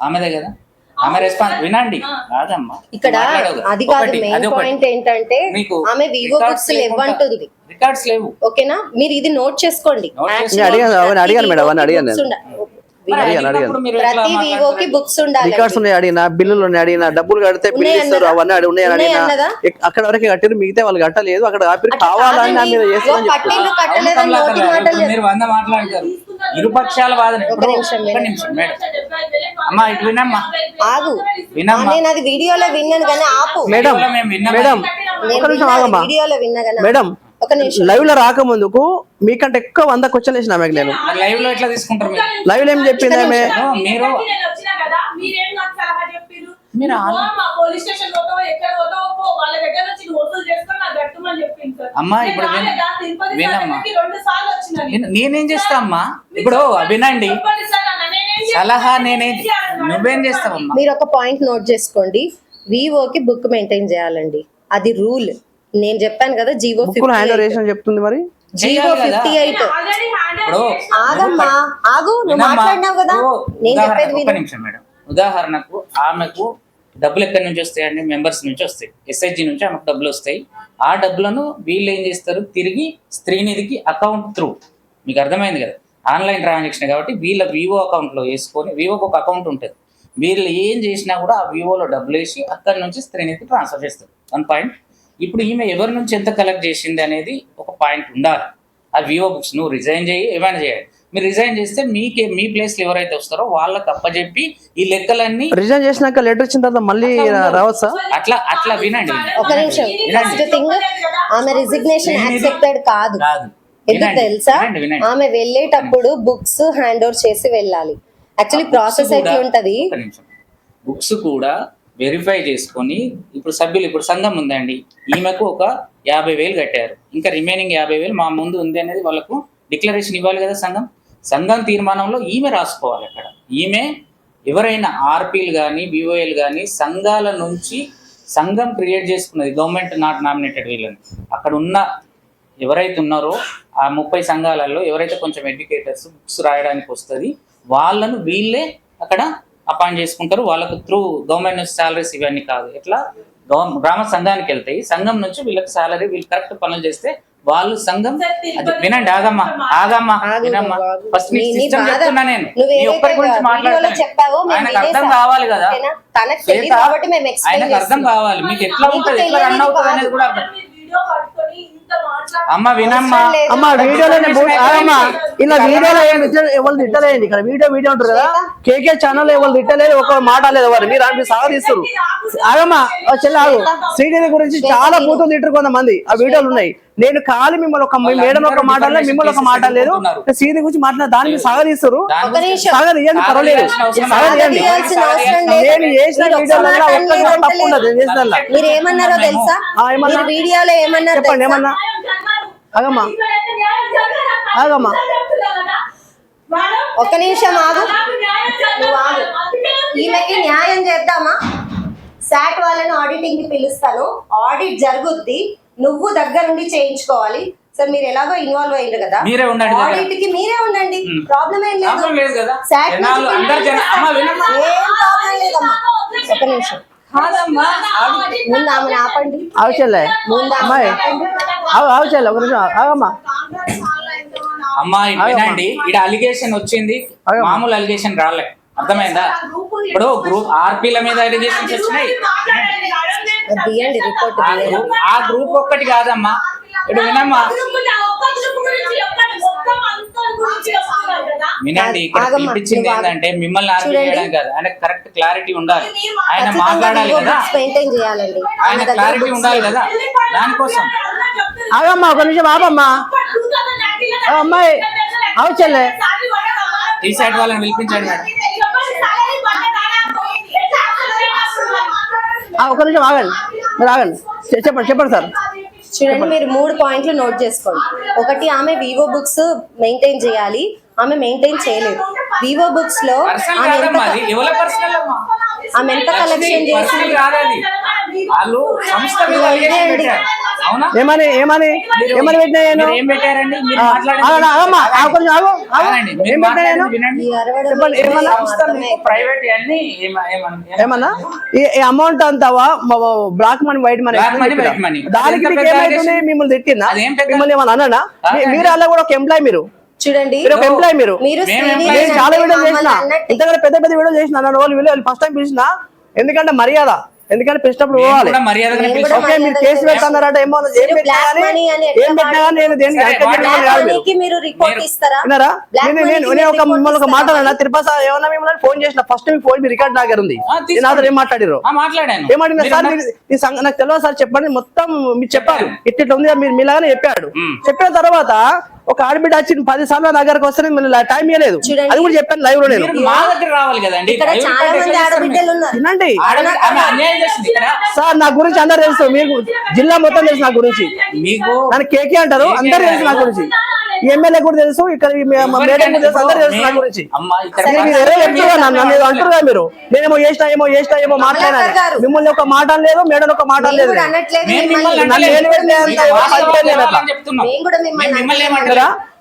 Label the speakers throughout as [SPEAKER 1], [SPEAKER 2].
[SPEAKER 1] ఆమెదే కదా? ఆమె రెస్పాన్స్ వినండి. కాదమ్మా.
[SPEAKER 2] ఇక్కడ. అది కాదు మెయిన్. పాయింట్ ఏంటంటే ఆమె వివో బుక్స్ ఇవ్వంటుంది
[SPEAKER 1] రికార్డ్స్ లేవు.
[SPEAKER 2] ఓకేనా? మీరు ఇది నోట్ చేసుకోండి.
[SPEAKER 3] అడిగాను, అవన్నీ అడిగాను మేడం, అడిగాను
[SPEAKER 2] ప్రతి వివోకి? బుక్స్ ఉండాలి.
[SPEAKER 3] రికార్డ్స్ ఉన్నాయి అడిగిన? బిల్లులు ఉన్నాయి అడిగిన? డబ్బులు కడితే బిల్లు ఇస్తారు? అవన్నీ అడి ఉన్నాయని అడిగిన? అక్కడ వరకు కట్టారు మిగతా వాళ్ళు కట్టలేదు. అక్కడ ఆపిరి కావాలని నా. మీద
[SPEAKER 1] ఇరుపక్షాల వాదన.
[SPEAKER 2] నిమిషం
[SPEAKER 1] మేడం. అమ్మా ఇటు వినమ్మా.
[SPEAKER 2] ఆగు.
[SPEAKER 1] వినమ్మా.
[SPEAKER 2] నేను అది వీడియోలో విన్నాను కానీ ఆపు.
[SPEAKER 3] మేడం? మేడం
[SPEAKER 2] నేను
[SPEAKER 3] ఒక నిమిషం
[SPEAKER 2] విన్నా,
[SPEAKER 3] ఆగమ్మా.
[SPEAKER 2] వీడియోలో విన్నా కానీ
[SPEAKER 3] మేడం
[SPEAKER 2] ఒక నిమిషం.
[SPEAKER 3] లైవ్లో రాకముందుకు మీకంటే ఎక్కువ వంద క్వశ్చన్ వేసిన ఆమెకు నేను.
[SPEAKER 1] లైవ్లో ఎట్లా తీసుకుంటారు
[SPEAKER 3] లైవ్లో ఏం చెప్పింది ఆమె?
[SPEAKER 1] మీరు-
[SPEAKER 4] మీరు పోలీస్ స్టేషన్ పోతావో ఎక్కడ వాళ్ళ దగ్గర
[SPEAKER 1] అమ్మా,
[SPEAKER 4] నేను
[SPEAKER 1] ఇప్పుడు వినమ్మా.
[SPEAKER 4] నేను.
[SPEAKER 1] చేస్తా అమ్మా?
[SPEAKER 4] మీరు
[SPEAKER 1] ఇప్పుడు వినండి. సలహా? నేనేం? నువ్వేం చేస్తావమ్మా?
[SPEAKER 2] మీరు ఒక పాయింట్ నోట్ చేసుకోండి. వివోకి బుక్ మెయింటైన్ చేయాలండి. అది రూల్ నేను చెప్పాను కదా జీవో
[SPEAKER 3] చెప్తుంది మరి?
[SPEAKER 2] జీవో. ఫిఫ్టీ ఎయిట్ ఆగమ్మా ఆగు నువ్వు. మాట్లాడినావు కదా. నేను చెప్పేది
[SPEAKER 1] ఒక్క
[SPEAKER 2] విను.
[SPEAKER 1] నిమిషం మేడం. ఉదాహరణకు ఆమెకు డబ్బులు ఎక్కడి నుంచి వస్తాయండి? మెంబర్స్ నుంచి వస్తాయి. ఎస్ఐజి నుంచి ఆమెకు డబ్బులు వస్తాయి. ఆ డబ్బులను వీళ్ళు ఏం చేస్తారు? తిరిగి స్త్రీనిధికి అకౌంట్ త్రూ మీకు అర్థమైంది కదా? ఆన్లైన్ ట్రాన్సాక్షన్ కాబట్టి వీళ్ళ వివో అకౌంట్లో వేసుకొని వివోకి ఒక అకౌంట్ ఉంటుంది. వీళ్ళు ఏం చేసినా కూడా ఆ వివోలో డబ్బులు వేసి అక్కడి నుంచి స్త్రీనిధికి ట్రాన్స్ఫర్ చేస్తారు. వన్ పాయింట్ ఇప్పుడు ఈమె ఎవరి నుంచి ఎంత కలెక్ట్ చేసింది అనేది ఒక పాయింట్ ఉండాలి. ఆ వివో బుక్స్ నువ్వు రిజైన్ చేయి ఏమైనా చేయాలి మీరు రిజైన్ చేస్తే మీకే మీ ప్లేస్లో ఎవరైతే వస్తారో వాళ్ళకి అప్పచెప్పి ఈ లెక్కలన్నీ
[SPEAKER 3] రిజైన్ చేసినాక లెటర్ వచ్చిన తర్వాత మళ్ళీ రావచ్చా?
[SPEAKER 1] అట్లా అట్లా వినండి.
[SPEAKER 2] ఒక నిమిషం.
[SPEAKER 1] వినండి.
[SPEAKER 2] ఫస్ట్ థింగ్ ఆమె రిజిగ్నేషన్ యాక్సెప్టెడ్ కాదు. ఎందుకు తెలుసా. ఆమె వెళ్ళేటప్పుడు బుక్స్ హ్యాండ్ ఓవర్ చేసి వెళ్ళాలి. యాక్చువల్లీ ప్రాసెస్ ఎట్లా ఉంటది
[SPEAKER 1] బుక్స్ కూడా వెరిఫై చేసుకొని ఇప్పుడు సభ్యులు ఇప్పుడు సంఘం ఉందండి. ఈమెకు ఒక యాభై వేలు కట్టారు. ఇంకా రిమైనింగ్ యాభై వేలు మా ముందు ఉంది అనేది వాళ్ళకు డిక్లరేషన్ ఇవ్వాలి కదా సంఘం? సంఘం తీర్మానంలో ఈమె రాసుకోవాలి అక్కడ. ఈమె ఎవరైనా ఆర్పీలు కానీ బీఓఎల్ కానీ సంఘాల నుంచి సంఘం క్రియేట్ చేసుకున్నది గవర్నమెంట్ నాట్ నామినేటెడ్ వీళ్ళని. అక్కడ ఉన్న ఎవరైతే ఉన్నారో ఆ ముప్పై సంఘాలలో ఎవరైతే కొంచెం ఎడ్యుకేటర్స్ బుక్స్ రాయడానికి వస్తుంది వాళ్ళను వీళ్ళే అక్కడ అపాయింట్ చేసుకుంటారు. వాళ్ళకు త్రూ గవర్నమెంట్ నుంచి శాలరీస్ ఇవన్నీ కాదు. ఎట్లా? గ్రామ సంఘానికి వెళ్తాయి. సంఘం నుంచి వీళ్ళకి శాలరీ వీళ్ళు కరెక్ట్ పనులు చేస్తే వాళ్ళు సంఘం? అది వినండి ఆగమ్మా ఆగమ్మా
[SPEAKER 2] ఆగు
[SPEAKER 1] వినమ్మా. ఫస్ట్ నీ సిస్టమ్ చెప్తున్నా నేను.
[SPEAKER 2] నువ్వు
[SPEAKER 1] నీ ఒక్కరి గురించి మాట్లాడతాను. ఆయనకు అర్థం. కావాలి కదా? ఆయనకు అర్థం. కావాలి. మీకు ఎట్లా ఉంటుంది? ఎట్లా రన్ అవుతుంది అనేది. కూడా అర్థం. అమ్మ వినమ్మా.
[SPEAKER 3] అమ్మ వీడియోలో ఆగమ్మా. ఇలా వీడియోలో ఏం తిట్ట- ఎవరు తిట్టలేదు ఇక్కడ వీడియో వీడియో ఉంటుంది కదా. కేకే ఛానల్ ఎవరు తిట్టలేదు ఒక మాట లేదు ఎవరు. మీరు అంటే సాగదీస్తారు ఆగమ్మా చెల్లి ఆగు. శ్రీదేవి గురించి చాలా బూతులు తిట్టరు కొంతమంది. ఆ వీడియోలు ఉన్నాయి. నేను ఖాళీ మిమ్మల్ని ఒక మేడం ఒక మాట లేదు మిమ్మల్ని ఒక మాట లేదు. శ్రీదేవి గురించి మాట్లాడిన దాని మీద సాగదీస్తారు. సాగదీయండి పర్వాలేదు. సాగదీయండి. నేను చేసిన
[SPEAKER 2] మీరు
[SPEAKER 3] వీడియోలో
[SPEAKER 2] ఒక్క అనలేదు,
[SPEAKER 3] తప్పు ఉండదు.
[SPEAKER 2] మీరు ఏమన్నారో తెలుసా?
[SPEAKER 3] ఆ, ఏమన్నా?
[SPEAKER 2] మీరు వీడియోలో ఏమన్నారు
[SPEAKER 3] చెప్పండి? ఏమన్నా. ఆగమ్మా.
[SPEAKER 4] జరగాలి.
[SPEAKER 3] ఆగమ్మా.
[SPEAKER 2] ఒక్క నిమిషం ఆగు. ఆగు. ఈమెకి న్యాయం చేద్దామా? శాట్ వాళ్ళని ఆడిటింగ్కి పిలుస్తాను. ఆడిట్ జరుగుద్ది. నువ్వు దగ్గర నుండి చేయించుకోవాలి. సార్ మీరు ఎలాగో ఇన్వాల్వ్ అయ్యారు కదా.
[SPEAKER 1] మీరే ఉండండి దగ్గర.
[SPEAKER 2] ఆడిట్కి మీరే ఉండండి. ప్రాబ్లం ఏం లేదు.
[SPEAKER 1] కదా.
[SPEAKER 2] శాట్ నుంచి
[SPEAKER 1] జనాలు అందరు జన అమ్మ వినమ్మా.
[SPEAKER 2] ఏం ప్రాబ్లం లేదమ్మా. ఒక నిమిషం. ముందు ఆమెను ఆపండి.
[SPEAKER 3] అవసరంలే
[SPEAKER 2] ముందు
[SPEAKER 3] అవసరం ఒక నిమిషం. ఆగమ్మా.
[SPEAKER 1] అమ్మా ఇది వినండి. ఇక్కడ అలిగేషన్ వచ్చింది.
[SPEAKER 3] ఆగమ్మా.
[SPEAKER 1] మామూలు అలిగేషన్ రాలే. అర్థమైందా? ఇప్పుడు గ్రూప్ ఆర్పీల మీద అలిగేషన్స్ వచ్చినాయి. ఆ గ్రూప్ ఒక్కటి కాదమ్మా. ఇప్పుడు వినమ్మా. వినండి ఇక్కడ
[SPEAKER 2] ఆగమ్మా,
[SPEAKER 1] పిలిపించింది. ఏంటంటే మిమ్మల్ని ఆర్పీ. చేయడం కాదు. ఆయన కరెక్ట్ క్లారిటీ ఉండాలి. ఆయన మాట్లాడాలి కదా. ఆయన క్లారిటీ ఉండాలి. కదా. దానికోసం.
[SPEAKER 3] ఆగమ్మా ఒక నిమిషం ఆపమ్మా అమ్మాయి, అవసరంలే.
[SPEAKER 1] టీ సైడ్ వాళ్ళని పిలిపించండి మేడం.
[SPEAKER 3] ఆ, ఒక నిమిషం ఆగండి. మీరు ఆగండి. చెప్పండి చెప్పండి సార్.
[SPEAKER 2] చూడండి మీరు మూడు పాయింట్లు నోట్ చేసుకోండి. ఒకటి ఆమె వివో బుక్స్ మెయింటైన్ చేయాలి. ఆమె మెయింటైన్ చేయలేదు. వివో
[SPEAKER 1] బుక్స్లో
[SPEAKER 2] ఆమె ఎంత ఆమె ఎంత కలెక్షన్ చేసి
[SPEAKER 3] ఏమని ఏమని ఏమని పెట్టినా నేను?
[SPEAKER 1] ఏం
[SPEAKER 3] పెట్టినా ఏమన్నా?
[SPEAKER 2] అవసరమే.
[SPEAKER 1] ప్రైవేట్ అన్ని ఏమ- ఏమన్నా-
[SPEAKER 3] ఏమన్నా? ఈ అమౌంట్ అంతావా బ్లాక్ మనీ వైట్ మనీ. దానికి ఏమైతుంది? మిమ్మల్ని తిట్టిందా? మిమ్మల్ని ఏమన్నా అన్నానా? మీ- మీరు అలా కూడా ఒక ఎంప్లాయ్ మీరు.
[SPEAKER 2] చూడండి.
[SPEAKER 3] మీరు ఒక ఎంప్లాయ్ మీరు. చాలా వీడియోలు చేసిన. ఇంతకంటే పెద్ద పెద్ద వీడియోలు చేసిన నన్ను ఫస్ట్ టైం పిలిచిన. ఎందుకంటే మర్యాద. ఎందుకంటే పిలిచినప్పుడు పోవాలి. ఓకే మీరు కేసు పెడతాన్నారట ఏమో ఏం పెట్టినా నేను దేనికి ఒక మిమ్మల్ని ఒక మాట తిరుపతి సార్ ఏమన్నా మిమ్మల్ని ఫోన్ చేసిన? ఫస్ట్ మీ ఫోన్ మీ రికార్డ్ దగ్గర ఉంది. నాతో ఏం మాట్లాడిరు
[SPEAKER 1] ఆ, మాట్లాడాను.
[SPEAKER 3] ఏమంటున్నా
[SPEAKER 1] మీరు
[SPEAKER 3] సార్ నాకు తెలియదు సార్ చెప్పండి. మొత్తం మీరు చెప్పారు. ఇట్లా ఉంది మీరు మీలాగానే చెప్పాడు. చెప్పిన తర్వాత ఒక ఆడబిడ్డ వచ్చి పది సార్లు నా దగ్గరకు వస్తే నేను టైం ఇవ్వలేదు. అది కూడా చెప్పాను లైవ్లో నేను.
[SPEAKER 1] మా దగ్గర రావాలి కదండి.
[SPEAKER 3] వినండి. సార్ నా గురించి అందరు తెలుసు. మీకు జిల్లా మొత్తం తెలుసు నా గురించి.
[SPEAKER 1] మీకు
[SPEAKER 3] నన్ను కేకే అంటారు అందరు తెలుసు నా గురించి. ఎమ్మెల్యే కూడా తెలుసు ఇక్కడ గురించి. అంటారు కదా మీరు నేనేమో చేసినా ఏమో చేసినా ఏమో మాట్లాడినా
[SPEAKER 2] గారు.
[SPEAKER 3] మిమ్మల్ని ఒక మాట లేదు మేడం ఒక మాట లేదు?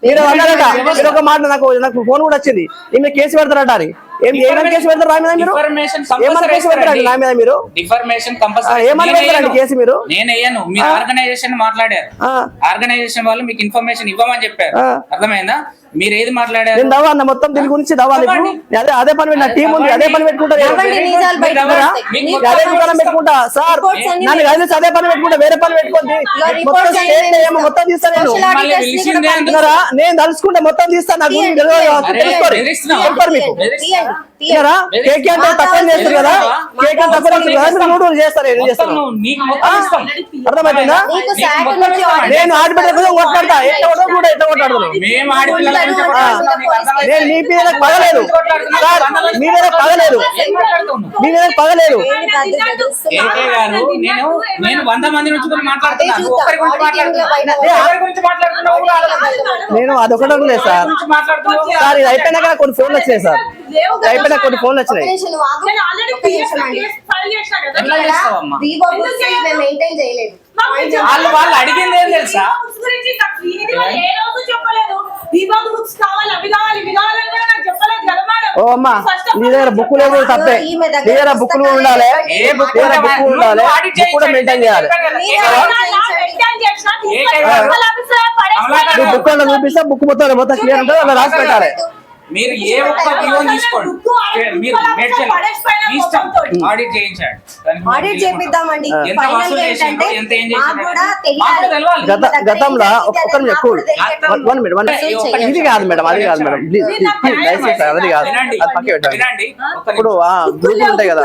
[SPEAKER 3] మీరు అన్నారట? మీరు ఒక మాట నాకు నాకు ఫోన్ కూడా వచ్చింది. ఈమె కేసు పెడతారట అని. ఏం ఏమైనా కేసు పెడతారు నా మీద మీరు?
[SPEAKER 1] Information
[SPEAKER 3] ఏమైనా
[SPEAKER 1] compulsory
[SPEAKER 3] కేసు పెడతారండి నా మీద మీరు?
[SPEAKER 1] డిఫర్మేషన్
[SPEAKER 3] ఆ,
[SPEAKER 1] కంపల్సరీ
[SPEAKER 3] ఏమని పెడతారండి కేసు మీరు?
[SPEAKER 1] నేను వేయను మీరు ఆర్గనైజేషన్ మాట్లాడారు.
[SPEAKER 3] ఆ.
[SPEAKER 1] ఆర్గనైజేషన్ వాళ్ళు మీకు ఇన్ఫర్మేషన్ ఇవ్వమని చెప్పారు.
[SPEAKER 3] ఆ.
[SPEAKER 1] అర్థమైందా? మీరు ఏది మాట్లాడారు?
[SPEAKER 3] నేను దవా అన్న మొత్తం దీని గురించి. అదే అదే పని పెట్టి- నా టీం ఉంది అదే పని పెట్టుకుంటారు అదే దుకాణం పెట్టుకుంటా సార్. నన్ను కలిసి అదే పని పెట్టుకుంటా వేరే పని పెట్టుకోండి మొత్తం స్టేట్
[SPEAKER 2] నేను
[SPEAKER 3] ఏమో మొత్తం తీస్తా నేను. తలుచుకుంటే మొత్తం తీస్తా నాకు. తెలుసుకోరు. మీకు. కేకే అంటే తక్కువ చేస్తారు కదా? కేకే తక్కువ చేస్తారు ఏం చేస్తారు? అర్థమవుతుందా నేను కోసం కొట్లాడతా. కూడా
[SPEAKER 1] ఆడపిల్లల?
[SPEAKER 3] నేను మీ మీద పగలేదు. సార్ మీ మీద పగలేదు.
[SPEAKER 1] ఏం మాట్లాడుతున్నావు?
[SPEAKER 3] మీ మీద పగలేదు.
[SPEAKER 1] నేను నేను వంద మంది నుంచి మాట్లాడుతున్నాను.
[SPEAKER 3] నేను అదొకటి లేదు సార్ సార్ ఇది అయిపోయినాక కొన్ని ఫోన్లు వచ్చినాయి సార్. కొన్ని ఫోన్లు వచ్చినాయి.
[SPEAKER 4] మీరు
[SPEAKER 1] వాళ్ళు వాళ్ళు అడిగింది ఏం తెలుసా?
[SPEAKER 4] విభా బుక్స్ గురించి నాకు శ్రీనిధి వాళ్ళు ఏ రోజు చెప్పలేదు. విభా బుక్స్ కావాలి అవి కావాలి ఇవి కావాలని కూడా నాకు చెప్పలేదు కదా మేడం.
[SPEAKER 3] ఓ అమ్మా
[SPEAKER 4] ఫస్ట్ ఆఫ్
[SPEAKER 3] నీ దగ్గర బుక్ లేదు తప్పే. నీ
[SPEAKER 2] దగ్గర
[SPEAKER 3] బుక్కులు ఉండాలి.
[SPEAKER 1] ఏ బుక్
[SPEAKER 3] ఉండాలి? కూడా మెయింటైన్ చేయాలి. బుక్ చూపిస్తే బుక్ మొత్తం మొత్తం క్లియర్ ఉంటుంది అలా రాసి పెట్టాలి.
[SPEAKER 1] మీరు ఏ ఒక్క జీవో తీసుకోండి. మీరు ఇష్టం. ఆడిట్ చేయించాడు.
[SPEAKER 2] ఆడిట్. చేపిద్దామండి.
[SPEAKER 1] ఎంత
[SPEAKER 2] ఫైనల్
[SPEAKER 1] వసూలు చేసిండ్రు,
[SPEAKER 2] ఏంటంటే
[SPEAKER 1] ఎంత ఏం చేసిండ్రు
[SPEAKER 3] గతంలో ఒక- ఒక్క కూల్ వన్ మినిట్ వన్ ఇది కాదు మేడం అది కాదు మేడం ప్లీజ్ దయచేసి అది కాదు. అది పక్క పెట్టండి. ఇప్పుడు గ్రూపులు ఉంటాయి కదా.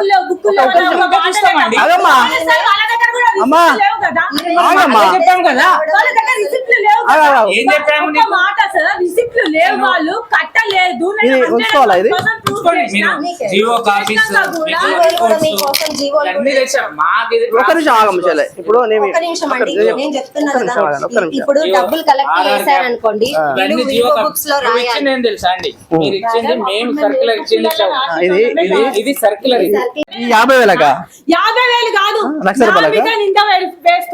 [SPEAKER 3] అమ్మా. ఆగమ్మా.
[SPEAKER 4] అదే చెప్పాం కదా వాళ్ళ దగ్గర రిసిప్ట్లు లేవు
[SPEAKER 3] ఆగు,
[SPEAKER 4] కదా.
[SPEAKER 3] ఆగు.
[SPEAKER 1] ఏం చెప్పాము
[SPEAKER 4] ఒక్క
[SPEAKER 1] నీకు?
[SPEAKER 4] మాట సార్ రిసిప్ట్లు లేవు వాళ్ళు కట్టలేదు నేను
[SPEAKER 3] ఇది
[SPEAKER 4] 100%
[SPEAKER 3] ఉంచుకోవాలా ఇది?
[SPEAKER 4] proof
[SPEAKER 1] చూసుకోండి మీరు
[SPEAKER 4] చేసిన.
[SPEAKER 1] జియో కాపీస్
[SPEAKER 4] చేసినా కూడా
[SPEAKER 2] జీవోలు కూడా మీకోసం జీవోలు
[SPEAKER 1] అన్ని
[SPEAKER 2] కూడా
[SPEAKER 1] తెచ్చాం మాకు ఇది
[SPEAKER 3] ఒక్క నిమిషం ఆగమ్మ చెల్లె ఇప్పుడు నేను
[SPEAKER 2] ఒక్క నిమిషం అండి
[SPEAKER 3] ఒక్క-
[SPEAKER 2] నేను చెప్తున్నా
[SPEAKER 3] ఒక్క నిమిషం
[SPEAKER 2] కదా
[SPEAKER 3] ఆగండి, ఒక్క నిమిషం.
[SPEAKER 2] ఇప్పుడు డబ్బులు కలెక్ట్ చేశారనుకోండి
[SPEAKER 1] ఇవన్నీ జియో. బుక్స్లో
[SPEAKER 2] రాయాలి
[SPEAKER 1] ఇచ్చింది ఏం తెలుసా అండి మీరు ఇచ్చింది మేము సర్క్యులర్ ఇచ్చింది ఇచ్చాము.
[SPEAKER 3] ఆ, ఇది ఇది
[SPEAKER 1] ఇది సర్క్యులర్ ఇది
[SPEAKER 3] ఈ యాభై వేలకా
[SPEAKER 4] యాభై వేలు కాదు
[SPEAKER 3] లక్ష రూపాయలకా?
[SPEAKER 4] నింద.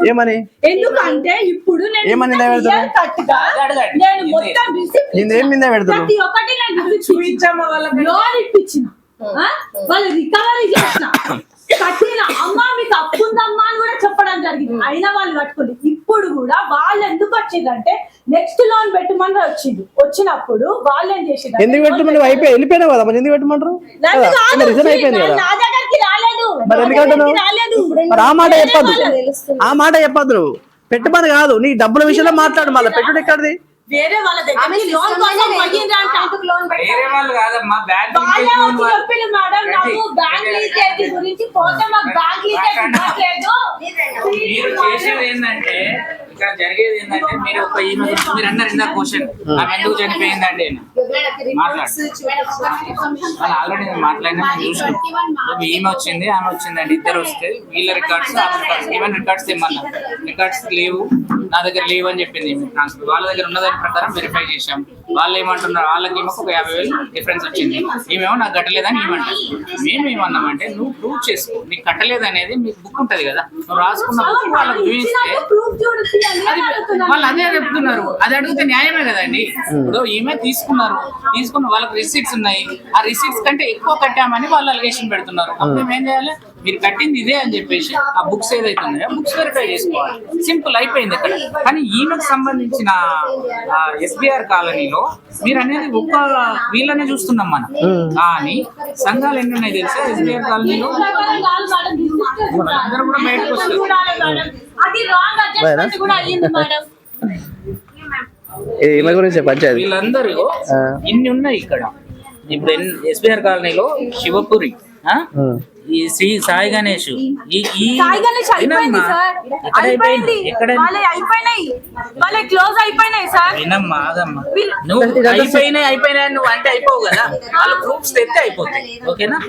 [SPEAKER 3] ఏమని?
[SPEAKER 4] ఎందుకంటే ఇప్పుడు నేను
[SPEAKER 3] ఏమని.
[SPEAKER 4] నేను. మొత్తం receipt
[SPEAKER 3] నిన్ను ఏం మీద పెడుతున్నావు.
[SPEAKER 4] ప్రతి ఒక్కటి నేను చూపించాము వాళ్ళకి లోన్ ఇప్పించిన. ఆ? వాళ్ళు రికవరీ చేసిన. కట్టిన. అమ్మ మీకు అప్పు ఉందమ్మా అని కూడా చెప్పడం జరిగింది. అయినా వాళ్ళు కట్టుకోండి ఇప్పుడు కూడా వాళ్ళు ఎందుకు వచ్చిందంటే నెక్స్ట్ లోన్ పెట్టమని వచ్చింది. వచ్చినప్పుడు వాళ్ళు ఏం చేసిండ్రు
[SPEAKER 3] ఎందుకు పెట్టమని? నువ్వు అయిపోయి వెళ్ళిపోయినావు కదా మరి ఎందుకు పెట్టమంటారు? రిజన్ అయిపోయింది కదా. మరి మరి ఆ మాట చెప్పద్దు. ఆ మాట చెప్పద్దు నువ్వు. పెట్టమని కాదు నీ డబ్బుల విషయంలో మాట్లాడు మళ్ళీ. పెట్టుడు ఎక్కడిది?
[SPEAKER 4] వేరే వాళ్ళ
[SPEAKER 2] ఆమె
[SPEAKER 4] దగ్గరికి లోన్ కోసం పోయిందంట
[SPEAKER 2] లోన్
[SPEAKER 1] వేరే. వాళ్ళు కాదమ్మా బ్యాంక్
[SPEAKER 4] మేడం నాకు బ్యాంక్ లీకేజ్ గురించి పోతే మాకు బ్యాంక్ లీకేజ్
[SPEAKER 1] మీరు చేసేది ఏంటంటే ఇక్కడ జరిగేది ఏంటంటే మీరు ఒక మీరు అన్నారు ఇందా క్వశ్చన్ ఆమె ఎందుకు చనిపోయిందండి. మాట్లాడు. ఆల్రెడీ నేను మాట్లాడినా చూసాను ఈమె వచ్చింది ఆమె వచ్చిందండి. ఇద్దరు వస్తే వీళ్ళ రికార్డ్స్ ఈవెన్ రికార్డ్స్ ఇమ్మన్నా. రికార్డ్స్ లేవు. నా దగ్గర లేవు అని చెప్పింది ట్రాన్స్ఫర్ వాళ్ళ దగ్గర ఉన్న దాని ప్రకారం వెరిఫై చేశాం. వాళ్ళు ఏమంటున్నారు వాళ్ళకి ఏమో ఒక యాభై వేలు డిఫరెన్స్ వచ్చింది. ఏమేమో నాకు కట్టలేదని ఏమంటారు మేము ఏమన్నామంటే నువ్వు ప్రూవ్ చేసుకో. నీకు కట్టలేదు అనేది మీకు బుక్ ఉంటుంది కదా. నువ్వు రాసుకున్న బుక్ వాళ్ళకి చూపిస్తే
[SPEAKER 4] ప్రూఫ్ చూడండి అని
[SPEAKER 1] అది వాళ్ళు అదే చెప్తున్నారు. అది అడిగితే న్యాయమే కదండి. ఇప్పుడు ఈమె తీసుకున్నారు. తీసుకున్న వాళ్ళకి రిసీట్స్ ఉన్నాయి. ఆ రిసీట్స్ కంటే ఎక్కువ కట్టామని వాళ్ళు అలిగేషన్ పెడుతున్నారు. అప్పుడు మేము ఏం చేయాలి? మీరు కట్టింది ఇదే అని చెప్పేసి ఆ బుక్స్ ఏదైతే ఉన్నాయో బుక్స్ వెరిఫై చేసుకోవాలి. సింపుల్ అయిపోయింది ఇక్కడ. కానీ ఈమెకు సంబంధించిన ఎస్బీఆర్ కాలనీలో మీరు అనేది ఒక్క వీళ్ళనే చూస్తున్నాం మనం. కానీ సంఘాలు ఎన్ని ఉన్నాయి తెలుసా? ఎస్బీఆర్ కాలనీలో? అందరూ కూడా బయటకు వస్తారు.
[SPEAKER 4] అది రాంగ్ అడ్జస్ట్మెంట్ కూడా అయ్యింది మేడం.
[SPEAKER 3] ఈమె గురించి పంచాయతీ
[SPEAKER 1] వీళ్ళందరూ. ఇన్ని ఉన్నాయి ఇక్కడ? ఇప్పుడు ఎస్బీఆర్ కాలనీలో శివపురి ఆ? ఈ శ్రీ సాయి గణేష్ ఈ ఈ
[SPEAKER 4] సాయి గణేష్ అయిపోయింది. సార్. వాళ్ళే అయిపోయినాయి. వాళ్ళే క్లోజ్ అయిపోయినాయి సార్.
[SPEAKER 1] వినమ్మా ఆగమ్మా.
[SPEAKER 4] వీళ్ళు-
[SPEAKER 1] నువ్వు అయిపోయినాయి అయిపోయినాయి నువ్వు అంటే అయిపోవు కదా. వాళ్ళు ప్రూఫ్స్ తెస్తే అయిపోతాయి. ఓకేనా?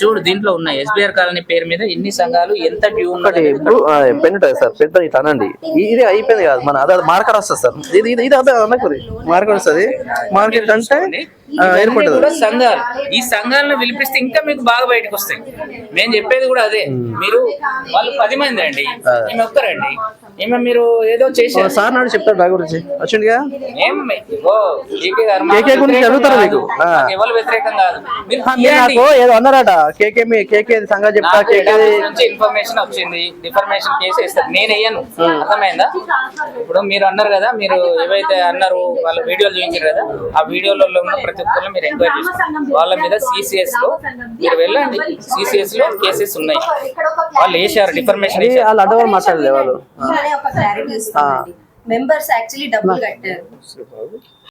[SPEAKER 1] చూడు దీంట్లో ఉన్నాయి. ఎస్బీఆర్ కాలనీ పేరు మీద ఇన్ని సంఘాలు ఎంత డ్యూ ఉన్నది
[SPEAKER 3] పెన్ సార్. పెన్ ఇట్లా అనండి. ఇది అయిపోయింది కాదు. మన అదే మార్కర్ వస్తుంది సార్. ఇది ఇది ఇది అదే అనకూరి మార్కర్ వస్తుంది. మార్కెట్ అంటే
[SPEAKER 1] సంఘాలు. ఈ సంఘాలను పిలిపిస్తే ఇంకా మీకు బాగా బయటకు వస్తాయి. మేము చెప్పేది కూడా అదే. మీరు వాళ్ళు పది మంది అండి ఈమె ఒక్కరండి. ఈమె మీరు ఏదో చేశారు.
[SPEAKER 3] సార్ నాడు చెప్తాడు నా గురించి. వచ్చిందిగా
[SPEAKER 1] ఏం ఓ కేకే
[SPEAKER 3] గురించి అడుగుతారు
[SPEAKER 1] కాదు.
[SPEAKER 3] మీకు.
[SPEAKER 1] ఎవరు వ్యతిరేకం కాదు.
[SPEAKER 3] నాకు ఏదో అన్నారట. కేకే మీ కేకే సంగతి చెప్తా కేకే
[SPEAKER 1] నుంచి ఇన్ఫర్మేషన్ వచ్చింది. డిఫర్మేషన్ కేసు వేస్తారు. నేను వేయను. అర్థమైందా? ఇప్పుడు మీరు అన్నారు కదా మీరు ఏవైతే అన్నారు వాళ్ళ వీడియోలు చూపించారు కదా ఆ వీడియోలలో ఉన్న ప్రతి ఒక్కరు మీరు ఎంక్వైరీ చేసుకోండి. వాళ్ళ మీద సిసిఎస్లో మీరు వెళ్ళండి. సిసిఎస్లో కేసెస్ ఉన్నాయి. వాళ్ళు వేసారు డిఫర్మేషన్
[SPEAKER 3] వాళ్ళు అడ్డవాళ్ళు మాట్లాడలే వాళ్ళు.
[SPEAKER 2] ఒక క్లారిటీ ఇస్తానండి మెంబర్స్ యాక్చువల్లీ డబ్బులు కట్టారు.